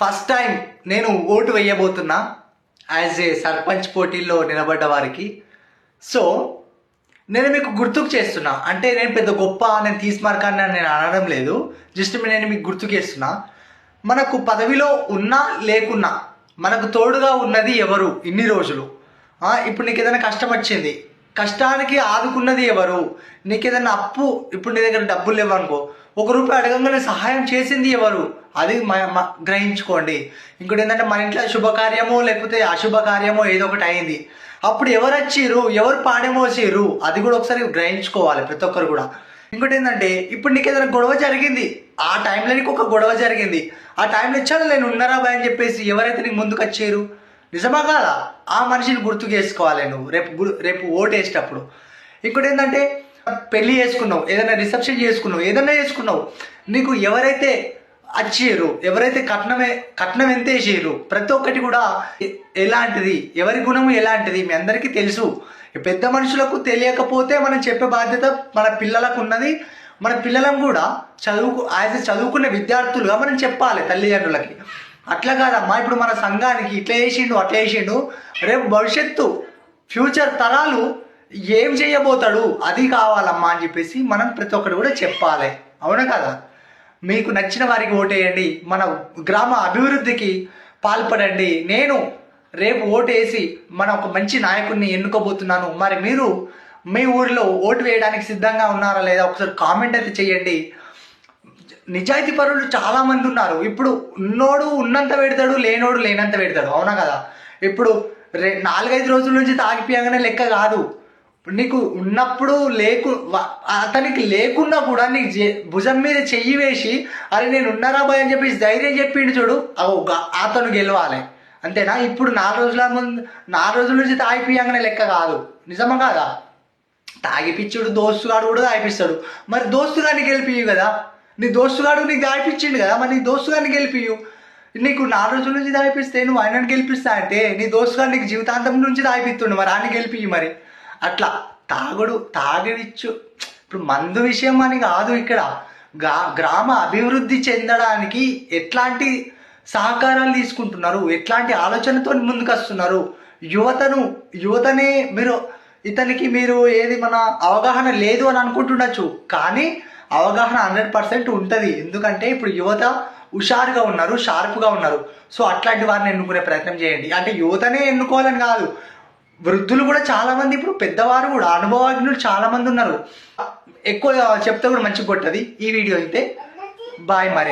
First time నేను ఓటు వేయబోతున్నా యాజ్ ఏ సర్పంచ్ పోటీల్లో నిలబడ్డ వారికి. సో నేను మీకు గుర్తుకు చేస్తున్నా. అంటే నేను పెద్ద గొప్ప నేను తీసుమార్కాన్ని అని నేను అనడం లేదు. జస్ట్ నేను మీకు గుర్తుకు చేస్తున్నా. మనకు పదవిలో ఉన్నా లేకున్నా మనకు తోడుగా ఉన్నది ఎవరు? ఇన్ని రోజులు. ఇప్పుడు నీకు ఏదైనా కష్టం వచ్చింది. కష్టానికి ఆదుకున్నది ఎవరు? నీకు ఏదైనా అప్పు ఇప్పుడు నీ దగ్గర డబ్బులు లేవనుకో ఒక రూపాయి అడగంగానే సహాయం చేసింది ఎవరు? అది మన గ్రహించుకోండి. ఇంకోటి ఏంటంటే మన ఇంట్లో శుభకార్యమో లేకపోతే అశుభకార్యమో ఏదో ఒకటి అయింది. అప్పుడు ఎవరు వచ్చిర్రు ఎవరు పాడమోసిర్రు అది కూడా ఒకసారి గ్రహించుకోవాలి ప్రతి ఒక్కరు కూడా. ఇంకోటి ఏంటంటే ఇప్పుడు నీకు ఏదైనా గొడవ జరిగింది ఆ టైంలో నీకు ఒక గొడవ జరిగింది. ఆ టైంలో ఇచ్చాడు నేను ఉన్నారా బాయ్ అని చెప్పేసి ఎవరైతే నీకు ముందుకు వచ్చారు? నిజమా కాదా? ఆ మనిషిని గుర్తు చేసుకోవాలి నువ్వు. రేపు గు- రేపు ఓటు వేసేటప్పుడు ఇంకోటి ఏంటంటే పెళ్ళి చేసుకున్నావు ఏదైనా రిసెప్షన్ చేసుకున్నావు ఏదైనా చేసుకున్నావు. నీకు ఎవరైతే వచ్చిర్రు ఎవరైతే కట్నమే కట్నం ఎంత వేసేయరు ప్రతి ఒక్కటి కూడా ఎలాంటిది? ఎవరి గుణము ఎలాంటిది? మీ అందరికీ తెలుసు. పెద్ద మనుషులకు తెలియకపోతే మనం చెప్పే బాధ్యత మన పిల్లలకు ఉన్నది. మన పిల్లలను కూడా చదువుకు యాజ్ చదువుకునే విద్యార్థులుగా మనం చెప్పాలి తల్లిదండ్రులకి. అట్లా కాదమ్మా. ఇప్పుడు మన సంఘానికి ఇట్లా వేసిండు అట్లా వేసిండు రేపు భవిష్యత్తు ఫ్యూచర్ తరాలు ఏం చేయబోతాడు? అది కావాలమ్మా అని చెప్పేసి మనం ప్రతి ఒక్కరు కూడా చెప్పాలి. అవునా కదా? మీకు నచ్చిన వారికి ఓటేయండి. మన గ్రామ అభివృద్ధికి పాల్పడండి. నేను రేపు ఓటేసి మన ఒక మంచి నాయకుడిని ఎన్నుకోబోతున్నాను. మరి మీరు మీ ఊరిలో ఓటు వేయడానికి సిద్ధంగా ఉన్నారా లేదా ఒకసారి కామెంట్ అయితే చేయండి. నిజాయితీ పరులు చాలామంది ఉన్నారు. ఇప్పుడు ఉన్నోడు ఉన్నంత పెడతాడు లేనోడు లేనంత పెడతాడు. అవునా కదా? ఇప్పుడు రే నాలుగైదు రోజుల నుంచి తాగిపోయాగానే లెక్క కాదు. నీకు ఉన్నప్పుడు లేకు అతనికి లేకున్నా కూడా నీకు భుజం మీద చెయ్యి వేసి అరే నేను ఉన్నారా బాయ్ అని చెప్పేసి ధైర్యం చెప్పిండు చూడు అతను గెలవాలి. అంతేనా? ఇప్పుడు నాలుగు రోజుల ముందు నాలుగు రోజుల నుంచి తాగిపియంగానే లెక్క కాదు. నిజమా కాదా? తాగిపిచ్చుడు దోస్తుగాడు కూడా తాగిపిస్తాడు. మరి దోస్తుగాడిని గెలిపియు కదా. నీ దోస్తుగాడు నీకు తాగిపించిండు కదా మరి నీ దోస్తుగాడిని గెలిపియు నీకు నాలుగు రోజుల నుంచి తాగిపిస్తే నువ్వు ఆయనను గెలిపిస్తా అంటే నీ దోస్తుగాడు నీకు జీవితాంతం నుంచి తాగిపిస్తుండు మరి ఆయన గెలిపియు మరి. అట్లా తాగుడు తాగిడిచ్చు ఇప్పుడు మందు విషయం అని కాదు ఇక్కడ. గా గ్రామ అభివృద్ధి చెందడానికి ఎట్లాంటి సహకారాలు తీసుకుంటున్నారు? ఎట్లాంటి ఆలోచనతో ముందుకు వస్తున్నారు యువతను యువతనే మీరు ఇతనికి మీరు ఏది మన అవగాహన లేదు అని అనుకుంటుండొచ్చు. కానీ అవగాహన హండ్రెడ్ పర్సెంట్ ఉంటుంది. ఎందుకంటే ఇప్పుడు యువత హుషారుగా ఉన్నారు షార్ప్గా ఉన్నారు. సో అట్లాంటి వారిని ఎన్నుకునే ప్రయత్నం చేయండి. అంటే యువతనే ఎన్నుకోవాలని కాదు. వృద్ధులు కూడా చాలా మంది ఇప్పుడు పెద్దవారు కూడా అనుభవజ్ఞులు చాలా మంది ఉన్నారు. ఎక్కువ చెప్తే కూడా మంచిగా కొట్టది ఈ వీడియో అయితే. బాయ్ మరి